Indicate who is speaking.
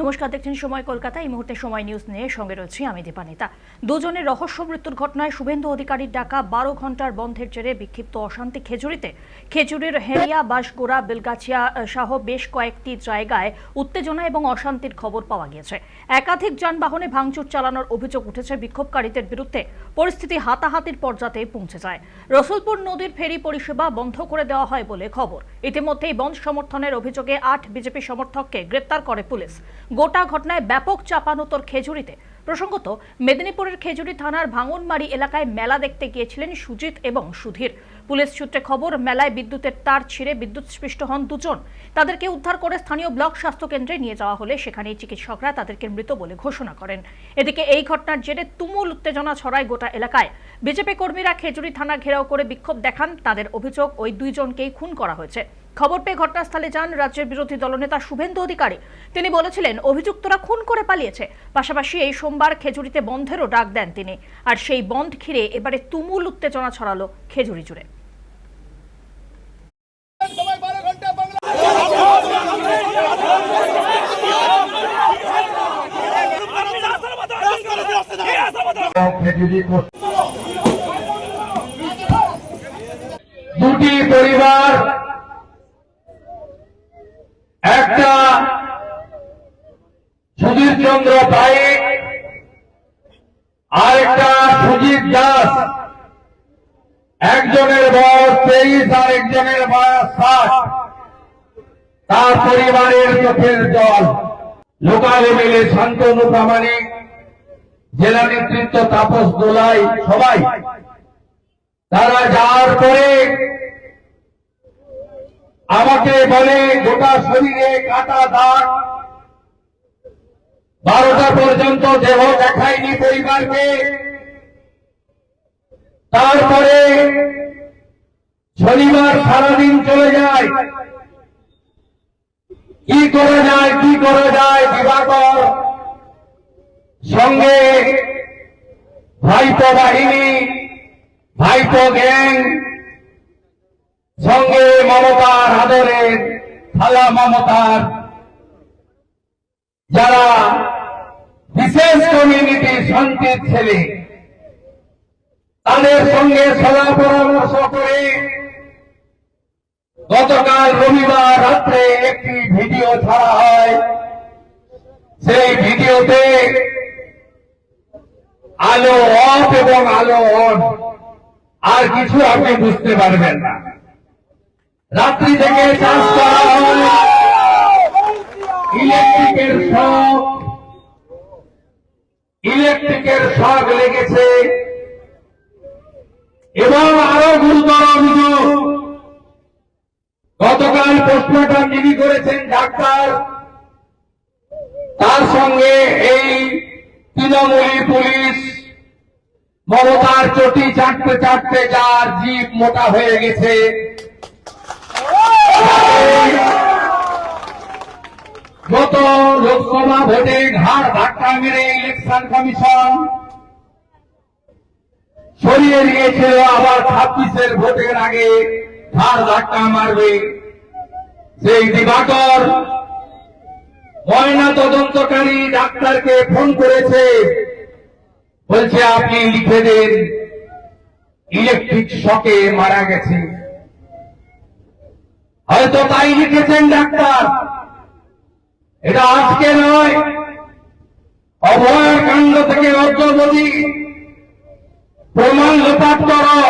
Speaker 1: নমস্কার, দেখছেন সময় কলকাতা। এই মুহূর্তে সময় নিউজ নিয়ে সঙ্গে রয়েছি আমি দীপানিতা। দুজনের রহস্য মৃত্যুর ঘটনায় শুভেন্দু অধিকারীর ডাকা বারো ঘণ্টার বন্ধের জেরে বিক্ষিপ্ত অশান্তি খেজুরিতে। খেজুরির হেরিয়া বাঁশগোড়া, বেলগাছিয়া সহ বেশ কয়েকটি জায়গায় উত্তেজনা এবং অশান্তির খবর পাওয়া গিয়েছে। একাধিক যানবাহনে ভাঙচুর চালানোর অভিযোগ উঠেছে বিক্ষোভকারীদের বিরুদ্ধে। পরিস্থিতি হাতাহাতির পর্যাতে পৌঁছে যায়। রসুলপুর নদীর ফেরি পরিষেবা বন্ধ করে দেওয়া হয় বলে খবর। ইতিমধ্যেই বন্ধ সমর্থনের অভিযোগে আট বিজেপি সমর্থককে গ্রেপ্তার করে পুলিশ। গোটা ঘটনায় ব্যাপক চাপানোতর খেজুরিতে। প্রসঙ্গত, মেদিনীপুরের খেজুরি থানার ভাঙনমারি এলাকায় মেলা দেখতে গিয়েছিলেন সুজিত এবং সুধীর। পুলিশ সূত্রে খবর, মেলায় বিদ্যুতের তার ছিঁড়ে বিদ্যুৎ স্পৃষ্ট হন দুজন। তাদেরকে উদ্ধার করে স্থানীয় ব্লক স্বাস্থ্য কেন্দ্রে নিয়ে যাওয়া হলে সেখানে চিকিৎসকরা তাদেরকে মৃত বলে ঘোষণা করেন। এদিকে এই ঘটনার জেরে তুমুল উত্তেজনা ছড়ায় গোটা এলাকায়। বিজেপি কর্মীরা খেজুরি থানা ঘেরাও করে বিক্ষোভ দেখান, তাদের অভিযোগ ওই দুইজনকেই খুন করা হয়েছে। খবর পেয়ে ঘটনাস্থলে যান রাজ্যের বিরোধী দলনেতা শুভেন্দু অধিকারী। তিনি বলেছিলেন, অভিযুক্তরা খুন করে পালিয়েছে। পাশাপাশি এই সোমবার খেজুরিতে বন্ধেরও ডাক দেন তিনি। আর সেই বন্ধ ঘিরে এবারে তুমুল উত্তেজনা ছড়ালো খেজুরি জুড়ে
Speaker 2: সবাই বারো ঘণ্টা বাংলা
Speaker 3: খেজুরি কোষ- দুটি পরিবার, একটা সুধীর চন্দ্র পাইক আর একটা সুজিত দাস। একজনের বয়স তেইশ আর একজনের বয়স ষাট। তার পরিবারের চোখের জল। লোকাল এমএলএ শান্তনু প্রামাণিক জেলা নেতৃত্ব তাপস দোলাই সবাই, তারা যাওয়ার পরে আমাকে বলে, গোটা শরীরে কাটা দাগ। বারোটা পর্যন্ত দেহ দেখায়নি পরিবারকে। তারপরে শনিবার সারাদিন চলে যায়। কি করা যায়, কি করা যায় দিবাকর সঙ্গে ভাইপো বাহিনী, ভাইপো গ্যাং, সঙ্গে মমতার আদরের থালা মমতার। যারা বিশেষ কমিউনিটি শান্তির ছেলে, তাদের সঙ্গে সলা পরামর্শ করে গতকাল রবিবার রাত্রে একটি ভিডিও ছাড়া হয়। সেই ভিডিওতে আলো অফ এবং আলো অন। আর কিছু আপনি বুঝতে পারবেন না। রাত্রি থেকে চাষ করা হয়। ইলেকট্রিকের শখ ইলেকট্রিকের শখ লেগেছে। এবং আরও গুরুতর অভিযোগ। গতকাল পোস্টমর্টম যিনি করেছেন ডাক্তার। তার সঙ্গে এই তৃণমূলী পুলিশ মমতার চটি চাটতে চাটতে যার জীব মোটা হয়ে গেছে। গত লোকসভা ভোটে ঘাড় ধাক্কা মেরে ইলেকশন কমিশন সরিয়ে দিয়েছিল আবার ছাব্বিশের ভোটের আগে ঘাড় ধাক্কা মারবে। সেই দিবাকর ময়না তদন্তকারী ডাক্তারকে ফোন করেছে। বলছে, আপনি লিখে দেন ইলেকট্রিক শকে মারা গেছে হয়তো তাই লিখেছেন ডাক্তার। এটা আজকে নয়। অভয় কাণ্ড থেকে অগ্রগতি। প্রমাণ লোপাট কর।